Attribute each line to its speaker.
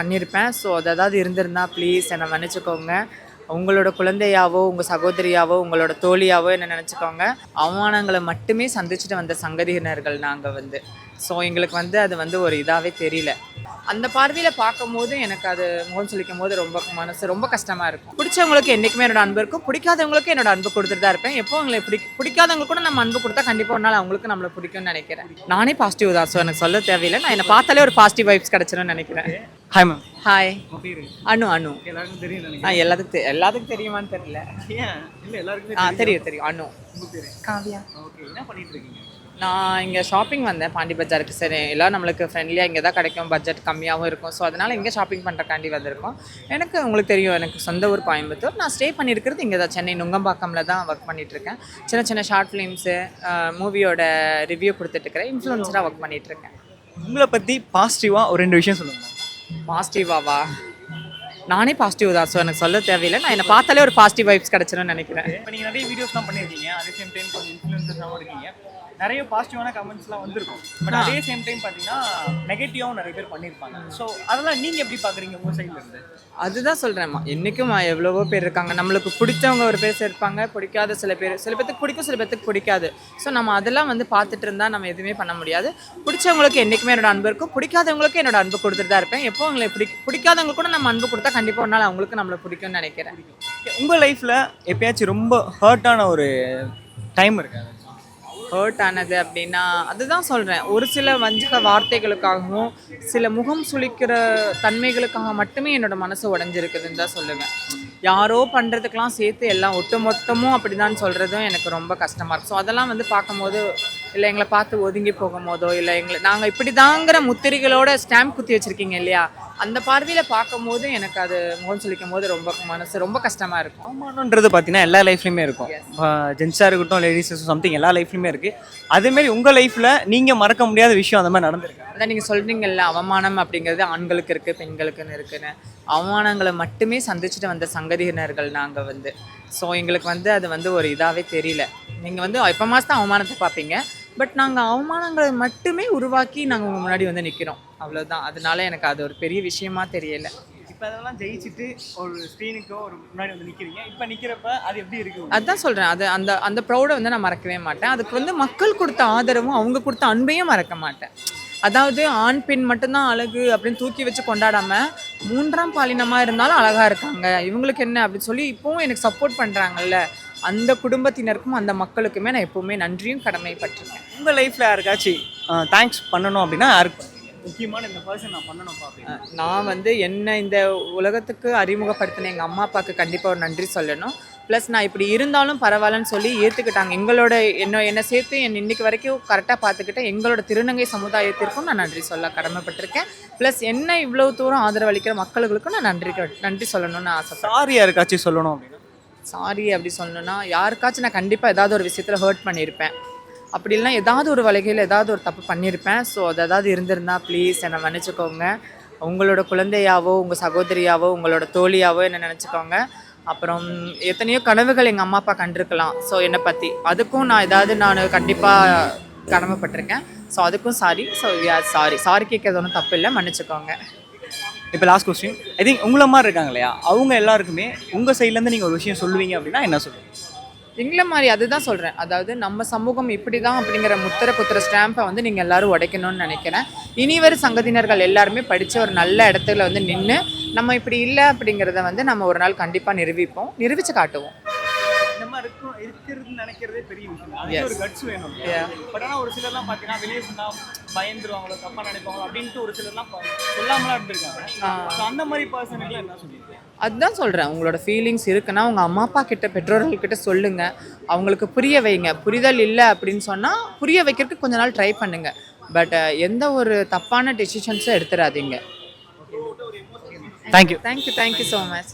Speaker 1: பண்ணியிருப்பேன். ஸோ அது ஏதாவது இருந்திருந்தால் ப்ளீஸ் என்னை மன்னிச்சுக்கோங்க. உங்களோட குழந்தையாவோ உங்கள் சகோதரியாவோ உங்களோட தோழியாவோ என்ன நினச்சிக்கோங்க. அவமானங்களை மட்டுமே சந்திச்சுட்டு வந்த சங்கதியினர்கள் நாங்கள் வந்து. ஸோ எங்களுக்கு வந்து அது வந்து ஒரு இதாகவே தெரியல. அந்த பார்வையில் பார்க்கும்போது எனக்கு அது முகம் சொல்லிக்கும் போது ரொம்ப மனசு ரொம்ப கஷ்டமாக இருக்கும். பிடிச்சவங்களுக்கு என்றைக்குமே என்னோட அன்பு இருக்கும். பிடிக்காதவங்களுக்கு என்னோட அன்பு கொடுத்துட்டு தான் இருப்பேன். எப்போ அவங்களை பிடி பிடிக்காதவங்களுக்கு கூட நம்ம அன்பு கொடுத்தா கண்டிப்பாக ஒரு நாள் அவங்களுக்கு நம்மளை பிடிக்கும்னு நினைக்கிறேன். நானே பாசிட்டிவ் தான் ஸோ எனக்கு சொல்ல தேவையில்லை. நான் என்னை பார்த்தாலே ஒரு பாசிட்டிவ் வைப்ஸ் கிடச்சிரும்னு நினைக்கிறேன்.
Speaker 2: Hi ma'am
Speaker 1: hi Anu Anu. ஆ எல்லாத்துக்கும் தெ- எல்லாத்துக்கும் தெரியுமான்னு தெரியல.
Speaker 2: ஏன்? இல்லை எல்லாருக்குமே
Speaker 1: ஆ தெரியும் தெரியும் அனு. காவியா.
Speaker 2: ஓகே. என்ன பண்ணிட்டு இருக்கீங்க?
Speaker 1: நான் இங்கே ஷாப்பிங் வந்தேன் பாண்டி பஜாருக்கு. சரி எல்லாம் நம்மளுக்கு ஃப்ரெண்ட்லியாக இங்கே தான் கிடைக்கும். பட்ஜெட் கம்மியாகவும் இருக்கும். ஸோ அதனால் இங்கே ஷாப்பிங் பண்ணுறக்காண்டி வந்திருக்கோம். எனக்கு உங்களுக்கு தெரியும் எனக்கு சொந்த ஊர் கோயம்புத்தூர். நான் ஸ்டே பண்ணியிருக்கிறது இங்கே தான் சென்னை நுங்கம்பாக்கமில் தான் ஒர்க் பண்ணிகிட்ருக்கேன் சின்ன சின்ன ஷார்ட் ஃபிலிம்ஸு மூவியோட ரிவ்யூ கொடுத்துட்ருக்கிறேன் இன்ஃப்ளூன்ஸராக ஒர்க் பண்ணிகிட்ருக்கேன்
Speaker 2: உங்களை பற்றி பாசிட்டிவாக ஒரு ரெண்டு விஷயம் சொல்லுங்க.
Speaker 1: பாசிட்டிவாவா நானே பாசிட்டிவ் தான். ஸோ எனக்கு சொல்ல தேவையில்லை. நான் என்னை பார்த்தாலே ஒரு பாசிட்டிவ் வைப்ஸ் கிடச்சிரும்னு நினைக்கிறேன்.
Speaker 2: இப்போ நீங்கள் நிறைய வீடியோஸ்லாம் பண்ணியிருக்கீங்க. அதே சேம் டைம் கொஞ்சம் இன்ஃப்ளூயன்சர்ஸாகவும் இருக்கீங்க. நிறைய பாசிட்டிவான கமெண்ட்ஸ்லாம் வந்திருக்கும். பட் அதே சேம் டைம் பார்த்தீங்கன்னா நெகட்டிவாகவும் நிறைய பேர் பண்ணியிருப்பாங்க. ஸோ அதெல்லாம் நீங்கள் எப்படி பார்க்குறீங்க உங்கள் சைடில் இருந்து?
Speaker 1: அதுதான் சொல்கிறேன் என்றைக்கும் எவ்வளவோ பேர் இருக்காங்க. நம்மளுக்கு பிடிச்சவங்க ஒரு பேர் இருப்பாங்க. பிடிக்காத சில பேர் சில பேர்த்துக்கு பிடிக்கும் சில பேர்த்துக்கு பிடிக்காது. ஸோ நம்ம அதெல்லாம் வந்து பார்த்துட்டு இருந்தால் நம்ம எதுவுமே பண்ண முடியாது. பிடிச்சவங்களுக்கு என்றைக்குமே என்னோட அன்பு இருக்கும். பிடிக்காதவங்களுக்கு என்னோட அன்பு கொடுத்துட்டு தான் இருப்பேன். எப்போ அவங்களை பிடி பிடிக்காதவங்களுக்கு கூட நம்ம அன்பு கொடுத்தா கண்டிப்பாக ஒரு நாள் அவங்களுக்கு நம்மளை பிடிக்கும்னு நினைக்கிறேன்.
Speaker 2: உங்கள் லைஃப்பில் எப்பயாச்சும் ரொம்ப ஹர்ட்டான ஒரு டைம் இருக்கு?
Speaker 1: ஹர்ட் ஆனது அப்படின்னா அதுதான் சொல்கிறேன் ஒரு சில வஞ்சக வார்த்தைகளுக்காகவும் சில முகம் சுளிக்கிற தன்மைகளுக்காக மட்டுமே என்னோட மனசு உடஞ்சிருக்குதுன்னு தான் சொல்லுவேன். யாரோ பண்ணுறதுக்கெலாம் சேர்த்து எல்லாம் ஒட்டு மொத்தமும் அப்படி தான் சொல்கிறதும் எனக்கு ரொம்ப கஷ்டமாக இருக்கும். ஸோ அதெல்லாம் வந்து பார்க்கும்போது இல்லை எங்களை பார்த்து ஒதுங்கி போகும்போதோ இல்லை எங்களை நாங்கள் இப்படி தாங்கிற முத்திரைகளோட ஸ்டாம்ப் குத்தி வச்சுருக்கீங்க இல்லையா? அந்த பார்வையில் பார்க்கும்போது எனக்கு அது முகம் சுளிக்கும் போது ரொம்ப மனசு ரொம்ப கஷ்டமாக இருக்கும்.
Speaker 2: அவமானன்றது பார்த்தீங்கன்னா எல்லா லைஃப்லையுமே இருக்கும். ஜென்ஸாக இருக்கட்டும் லேடிஸ் சம்திங் எல்லா லைஃப்லையுமே இருக்குது அதேமாரி உங்கள் லைஃப்பில் நீங்கள் மறக்க முடியாத விஷயம் அந்த மாதிரி நடந்திருக்கு?
Speaker 1: அதான் நீங்கள் சொல்கிறீங்கல்ல அவமானம் அப்படிங்கிறது ஆண்களுக்கு இருக்குது பெண்களுக்குன்னு இருக்குன்னு. அவமானங்களை மட்டுமே சந்திச்சுட்டு வந்த சங்கதியினர்கள் நாங்கள் வந்து. ஸோ எங்களுக்கு வந்து அது வந்து ஒரு இதாகவே தெரியல. நீங்கள் வந்து எப்போ மாதம் தான் அவமானத்தை பார்ப்பீங்க பட் நாங்கள் அவமானங்களை மட்டுமே உருவாக்கி நாங்கள் உங்கள் முன்னாடி வந்து நிற்கிறோம் அவ்வளோதான் அதனால எனக்கு அது ஒரு பெரிய விஷயமா தெரியல.
Speaker 2: இப்போ அதெல்லாம் ஜெயிச்சுட்டு ஒரு ஸ்க்ரீனுக்கோ ஒரு முன்னாடி வந்து நிற்கிறீங்க இப்போ நிற்கிறப்ப அது எப்படி இருக்கு?
Speaker 1: அதான் சொல்கிறேன் அது அந்த அந்த ப்ரௌடை வந்து நான் மறக்கவே மாட்டேன். அதுக்கு வந்து மக்கள் கொடுத்த ஆதரவும் அவங்க கொடுத்த அன்பையும் மறக்க மாட்டேன். அதாவது ஆண் பெண் மட்டும்தான் அழகு அப்படின்னு தூக்கி வச்சு கொண்டாடாம மூன்றாம் பாலினமாக இருந்தாலும் அழகாக இருக்காங்க. இவங்களுக்கு என்ன அப்படின்னு சொல்லி இப்போவும் எனக்கு சப்போர்ட் பண்ணுறாங்கல்ல அந்த குடும்பத்தினருக்கும் அந்த மக்களுக்குமே நான் எப்போவுமே நன்றியும் கடமைப்பட்டிருக்கேன்
Speaker 2: உங்கள் லைஃப்பில் யாருக்காச்சும் தேங்க்ஸ் பண்ணணும் அப்படின்னா யாருக்கு? முக்கியமான இந்த பர்சன் நான்
Speaker 1: அஹ் நான் வந்து என்ன இந்த உலகத்துக்கு அறிமுகப்படுத்தின எங்கள் அம்மா அப்பாவுக்கு கண்டிப்பாக ஒரு நன்றி சொல்லணும். ப்ளஸ் நான் இப்படி இருந்தாலும் பரவாயில்லன்னு சொல்லி ஏற்றுக்கிட்டாங்க எங்களோட என்ன என்னை சேர்த்து என் இன்னைக்கு வரைக்கும் கரெக்டாக பார்த்துக்கிட்ட எங்களோட திருநங்கை சமுதாயத்திற்கும் நான் நன்றி சொல்ல கடமைப்பட்டிருக்கேன். ப்ளஸ் என்ன இவ்வளோ தூரம் ஆதரவு அளிக்கிற மக்களுக்கும் நான் நன்றி நன்றி சொல்லணும்னு ஆசைப்பட்றேன்.
Speaker 2: சாரி யாருக்காச்சும் சொல்லணும் அப்படின்னா?
Speaker 1: சாரி அப்படி சொல்லணும்னா யாருக்காச்சும் நான் கண்டிப்பாக ஏதாவது ஒரு விஷயத்தில் ஹர்ட் பண்ணியிருப்பேன். அப்படி இல்லைனா ஏதாவது ஒரு வழிகையில் ஏதாவது ஒரு தப்பு பண்ணியிருப்பேன். ஸோ அது ஏதாவது இருந்திருந்தா ப்ளீஸ் என்னை மன்னிச்சுக்கோங்க. உங்களோட குழந்தையாவோ உங்கள் சகோதரியாவோ உங்களோட தோழியாவோ என்ன நினச்சிக்கோங்க. அப்புறம் எத்தனையோ கனவுகள் எங்கள் அம்மா அப்பா கண்டிருக்கலாம். ஸோ என்னை பற்றி அதுக்கும் நான் ஏதாவது நான் கண்டிப்பாக கடமைப்பட்டிருக்கேன். ஸோ அதுக்கும் சாரி ஸோ சாரி சாரி கேட்கறது ஒன்றும் தப்பு இல்லை. மன்னிச்சுக்கோங்க.
Speaker 2: இப்போ லாஸ்ட் கொஸ்டின் ஐ திங்க் உங்களை மாதிரி இருக்காங்க இல்லையா? அவங்க எல்லாருக்குமே உங்கள் சைட்லேருந்து நீங்கள் ஒரு விஷயம் சொல்லுவீங்க அப்படின்னா என்ன சொல்லுவீங்க?
Speaker 1: எங்களை மாதிரி அதுதான் சொல்கிறேன் அதாவது நம்ம சமூகம் இப்படி தான் அப்படிங்கிற முத்திர குத்துற ஸ்டாம்பை வந்து நீங்கள் எல்லாரும் உடைக்கணும்னு நினைக்கிறேன். இனி வரும் சங்கதியினர்கள் எல்லாருமே படித்து ஒரு நல்ல இடத்துல வந்து நின்று நம்ம இப்படி இல்லை அப்படிங்கிறத வந்து நம்ம ஒரு நாள் கண்டிப்பாக நிரூபிப்போம். நிரூபித்து காட்டுவோம்.
Speaker 2: மாதிரி இருக்கும் இருக்கிறது நினைக்கிறதே பெரிய விஷயம். அதுக்கு ஒரு கட்ஸ் வேணும். பட் ஆனால் ஒரு சிலர்லாம் பார்த்தீங்கன்னா வெளியே சொன்னால் பயந்துருவாங்களோ தப்பாக நினைப்பாங்களோ அப்படின்ட்டு ஒரு சிலர்லாம் சொல்லாமலாம் இருந்திருக்காங்க. ஸோ அந்த மாதிரி பர்சனுக்குலாம் என்ன சொல்லுவீங்க
Speaker 1: அதுதான் சொல்கிறேன் உங்களோட ஃபீலிங்ஸ் இருக்குன்னா உங்கள் அம்மா அப்பா கிட்ட பெற்றோர்கள் கிட்ட சொல்லுங்கள் அவங்களுக்கு புரிய வைங்க. புரிதல் இல்லை அப்படின்னு சொன்னால் புரிய வைக்கிறதுக்கு கொஞ்ச நாள் ட்ரை பண்ணுங்கள் பட் எந்த ஒரு தப்பான டெசிஷன்ஸும் எடுத்துடாதீங்க
Speaker 2: thank you
Speaker 1: thank you thank you so much